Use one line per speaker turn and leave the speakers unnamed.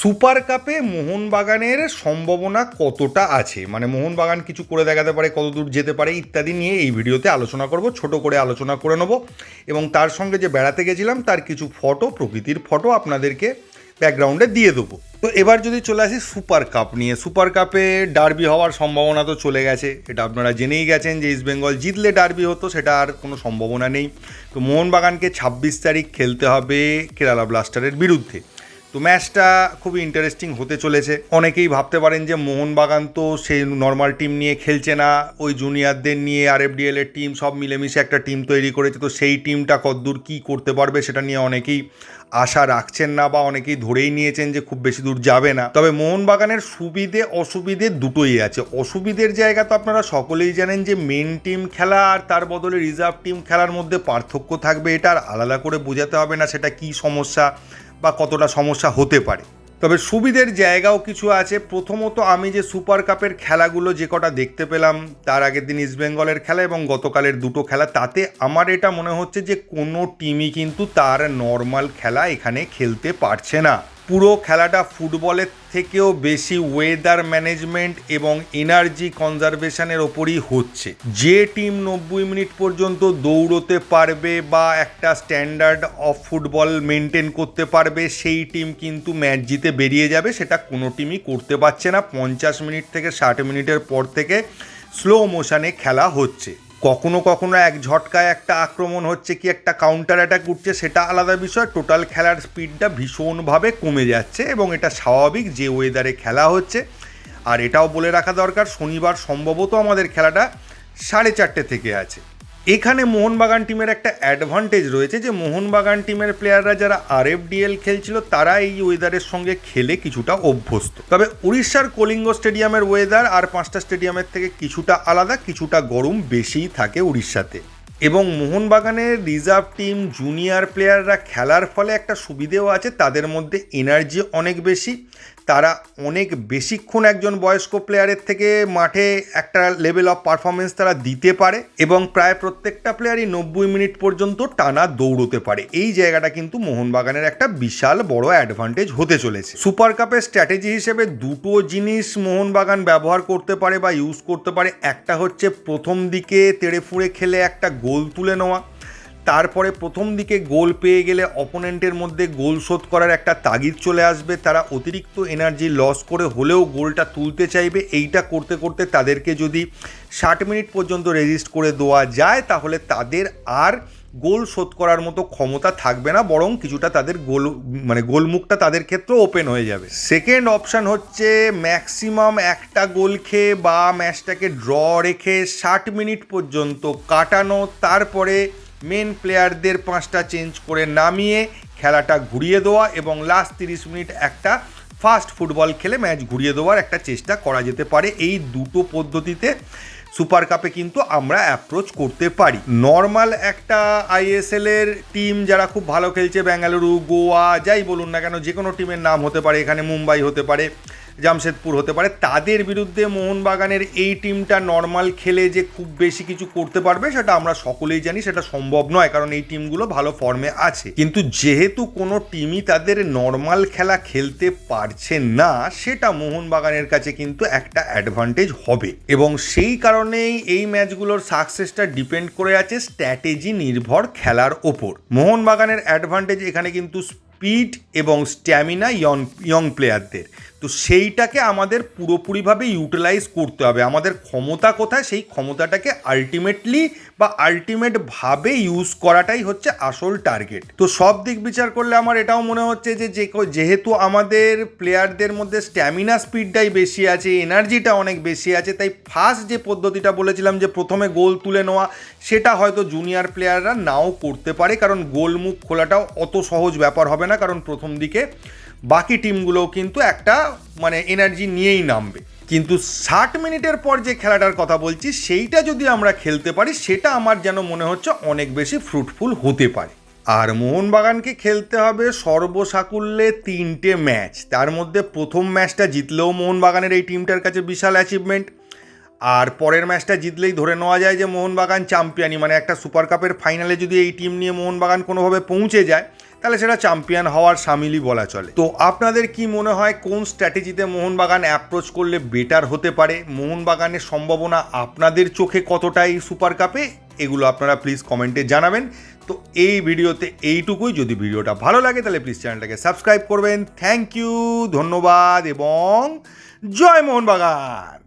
Super কাপে মোহনবাগানের সম্ভাবনা কতটা আছে? মানে মোহনবাগান কিছু করে দেখাতে পারে কত দূর যেতে পারে, ইত্যাদি নিয়ে এই ভিডিওতে আলোচনা করব, ছোট করে আলোচনা করে নেব। এবং তার সঙ্গে যে বেড়াতে গেছিলাম, তার কিছু ফটো, প্রকৃতির ফটো আপনাদেরকে ব্যাকগ্রাউন্ডে দিয়ে দেবো। তো এবার যদি চলে আসি সুপার কাপ নিয়ে। সুপার কাপে ডার্বি হওয়ার সম্ভাবনা তো চলে গেছে। এটা আপনারা জেনেই গেছেন যে ইস্ট বেঙ্গল জিতলে ডার্বি হতো, সেটা আর কোনো সম্ভাবনা নেই। তো মোহনবাগানকে ছাব্বিশ তারিখ খেলতে হবে কেরালা ব্লাস্টারের বিরুদ্ধে। তো ম্যাচটা খুবই ইন্টারেস্টিং হতে চলেছে। অনেকেই ভাবতে পারেন যে মোহনবাগান তো সেই নর্মাল টিম নিয়ে খেলছে না, ওই জুনিয়রদের নিয়ে আর এফডিএল এর টিম সব মিলেমিশে একটা টিম তৈরি করেছে। তো সেই টিমটা কতদূর কী করতে পারবে সেটা নিয়ে অনেকেই আশা রাখছেন না বা অনেকেই ধরেই নিয়েছেন যে খুব বেশি দূর যাবে না। তবে মোহনবাগানের সুবিধে অসুবিধে দুটোই আছে। অসুবিধের জায়গা তো আপনারা সকলেই জানেন যে মেন টিম খেলা আর তার বদলে রিজার্ভ টিম খেলার মধ্যে পার্থক্য থাকবে, এটা আর আলাদা করে বোঝাতে হবে না সেটা কী সমস্যা। বা কতটা সমস্যা হতে পারে। তবে সুবিধের জায়গাও কিছু আছে। প্রথমত আমি যে সুপার কাপের খেলাগুলো যে কটা দেখতে পেলাম, তার আগের দিন ইস্টবেঙ্গলের খেলা এবং গতকালের দুটো খেলা, তাতে আমার এটা মনে হচ্ছে যে কোনো টিমই কিন্তু তার নর্মাল খেলা এখানে খেলতে পারছে না। পুরো খেলাটা ফুটবলের থেকেও বেশি ওয়েদার ম্যানেজমেন্ট এবং এনার্জি কনজারভেশনের ওপরই হচ্ছে। যে টিম নব্বই মিনিট পর্যন্ত দৌড়তে পারবে বা একটা স্ট্যান্ডার্ড অফ ফুটবল মেনটেন করতে পারবে, সেই টিম কিন্তু ম্যাচ জিতে বেরিয়ে যাবে, সেটা কোনো টিমই করতে পারছে না। পঞ্চাশ মিনিট থেকে ষাট মিনিটের পর থেকে স্লো মোশনে খেলা হচ্ছে। কখনো কখনো এক ঝটকায় একটা আক্রমণ হচ্ছে কি, একটা কাউন্টার অ্যাটাক উঠছে, সেটা আলাদা বিষয়। টোটাল খেলার স্পিডটা ভীষণভাবে কমে যাচ্ছে এবং এটা স্বাভাবিক যে ওয়েদারে খেলা হচ্ছে। আর এটাও বলে রাখা দরকার, শনিবার সম্ভবত আমাদের খেলাটা সাড়ে চারটে থেকে আছে। এখানে মোহনবাগান টিমের একটা অ্যাডভান্টেজ রয়েছে যে মোহনবাগান টিমের প্লেয়াররা যারা আর ডিএল খেলছিল, তারা এই ওয়েদারের সঙ্গে খেলে কিছুটা অভ্যস্ত। তবে উড়িষ্যার কলিঙ্গ স্টেডিয়ামের ওয়েদার আর পাঁচটা স্টেডিয়ামের থেকে কিছুটা আলাদা, কিছুটা গরম বেশিই থাকে উড়িষ্যাতে। এবং মোহনবাগানের রিজার্ভ টিম জুনিয়র প্লেয়াররা খেলার ফলে একটা সুবিধেও আছে, তাদের মধ্যে এনার্জি অনেক বেশি। তারা অনেক বেশিক্ষণ একজন বয়স্ক প্লেয়ারের থেকে মাঠে একটা লেভেল অফ পারফরমেন্স তারা দিতে পারে এবং প্রায় প্রত্যেকটা প্লেয়ারই নব্বই মিনিট পর্যন্ত টানা দৌড়তে পারে। এই জায়গাটা কিন্তু মোহনবাগানের একটা বিশাল বড় অ্যাডভান্টেজ হতে চলেছে। সুপার কাপের স্ট্র্যাটেজি হিসেবে দুটো জিনিস মোহনবাগান ব্যবহার করতে পারে বা ইউজ করতে পারে। একটা হচ্ছে প্রথম দিকে তেড়ে ফুঁড়ে খেলে একটা গোল তুলে নেওয়া। তারপরে প্রথম দিকে গোল পেয়ে গেলে অপোনেন্টের মধ্যে গোল শোধ করার একটা তাগিদ চলে আসবে। তারা অতিরিক্ত এনার্জি লস করে হলেও গোলটা তুলতে চাইবে। এইটা করতে করতে তাদেরকে যদি ষাট মিনিট পর্যন্ত রেজিস্ট করে দেওয়া যায়, তাহলে তাদের আর গোল শোধ করার মতো ক্ষমতা থাকবে না, বরং কিছুটা তাদের গোল মানে গোলমুখটা তাদের ক্ষেত্রে ওপেন হয়ে যাবে। সেকেন্ড অপশান হচ্ছে ম্যাক্সিমাম একটা গোল খেয়ে বা ম্যাচটাকে ড্র রেখে ষাট মিনিট পর্যন্ত কাটানো, তারপরে মেন প্লেয়ারদের পাঁচটা চেঞ্জ করে নামিয়ে খেলাটা ঘুরিয়ে দেওয়া এবং লাস্ট তিরিশ মিনিট একটা ফাস্ট ফুটবল খেলে ম্যাচ ঘুরিয়ে দেওয়ার একটা চেষ্টা করা যেতে পারে। এই দুটো পদ্ধতিতে সুপার কাপে কিন্তু আমরা অ্যাপ্রোচ করতে পারি। নর্মাল একটা আইএসএল এর টিম যারা খুব ভালো খেলছে বেঙ্গালুরু গোয়া যাই বলুন না কেন যে কোনো টিমের নাম হতে পারে, এখানে মুম্বাই হতে পারে। জামশেদপুর হতে পারে। তাদের বিরুদ্ধে মোহনবাগানের এই টিমটা নর্মাল খেলে যে খুব বেশি কিছু করতে পারবে, সেটা আমরা সকলেই জানি, সেটা সম্ভব নয়, কারণ এই টিমগুলো ভালো ফর্মে আছে। কিন্তু যেহেতু কোনো টিমই তাদের নর্মাল খেলা খেলতে পারছে না, সেটা মোহনবাগানের কাছে কিন্তু একটা অ্যাডভান্টেজ হবে। এবং সেই কারণেই এই ম্যাচগুলোর সাকসেসটা ডিপেন্ড করে আছে স্ট্র্যাটেজি নির্ভর খেলার ওপর। মোহনবাগানের অ্যাডভান্টেজ এখানে কিন্তু স্পিড এবং স্ট্যামিনা ইয়ং ইয়ং প্লেয়ারদের তো সেইটাকে আমাদের পুরোপুরিভাবে ইউটিলাইজ করতে হবে। আমাদের ক্ষমতা কোথায়? সেই ক্ষমতাটাকে আলটিমেটলি বা আলটিমেটভাবে ইউজ করাটাই হচ্ছে আসল টার্গেট তো সব দিক বিচার করলে আমার এটাও মনে হচ্ছে যে যেহেতু আমাদের প্লেয়ারদের মধ্যে স্ট্যামিনা স্পিডটাই বেশি আছে এনার্জিটা অনেক বেশি আছে, তাই ফার্স্ট যে পদ্ধতিটা বলেছিলাম যে প্রথমে গোল তুলে নেওয়া, সেটা হয়তো জুনিয়র প্লেয়াররা নাও করতে পারে, কারণ গোল মুখ খোলাটাও অত সহজ ব্যাপার হবে না, কারণ প্রথম দিকে বাকি টিমগুলোও কিন্তু একটা মানে এনার্জি নিয়েই নামবে। কিন্তু ষাট মিনিটের পর যে খেলাটার কথা বলছি, সেইটা যদি আমরা খেলতে পারি, সেটা আমার যেন মনে হচ্ছে অনেক বেশি ফ্রুটফুল হতে পারে। আর মোহনবাগানকে খেলতে হবে সর্বসাকুল্যে তিনটে ম্যাচ। তার মধ্যে প্রথম ম্যাচটা জিতলেও মোহনবাগানের এই টিমটার কাছে বিশাল অ্যাচিভমেন্ট আর পরের ম্যাচটা জিতলেই ধরে নেওয়া যায় যে, মোহনবাগান চ্যাম্পিয়নই মানে একটা সুপার কাপের ফাইনালে যদি এই টিম নিয়ে মোহনবাগান কোনোভাবে পৌঁছে যায় তাহলে সেটা চ্যাম্পিয়ন হওয়ার সামিলই বলা চলে। তো আপনাদের কি মনে হয়, কোন স্ট্র্যাটেজিতে মোহনবাগান অ্যাপ্রোচ করলে বেটার হতে পারে? মোহনবাগানের সম্ভাবনা আপনাদের চোখে কতটাই সুপার কাপে এগুলো আপনারা প্লিজ কমেন্টে জানাবেন। তো এই ভিডিওতে এইটুকুই। যদি ভিডিওটা ভালো লাগে, তাহলে প্লিজ চ্যানেলটাকে সাবস্ক্রাইব করবেন। থ্যাংক ইউ ধন্যবাদ এবং জয় মোহনবাগান!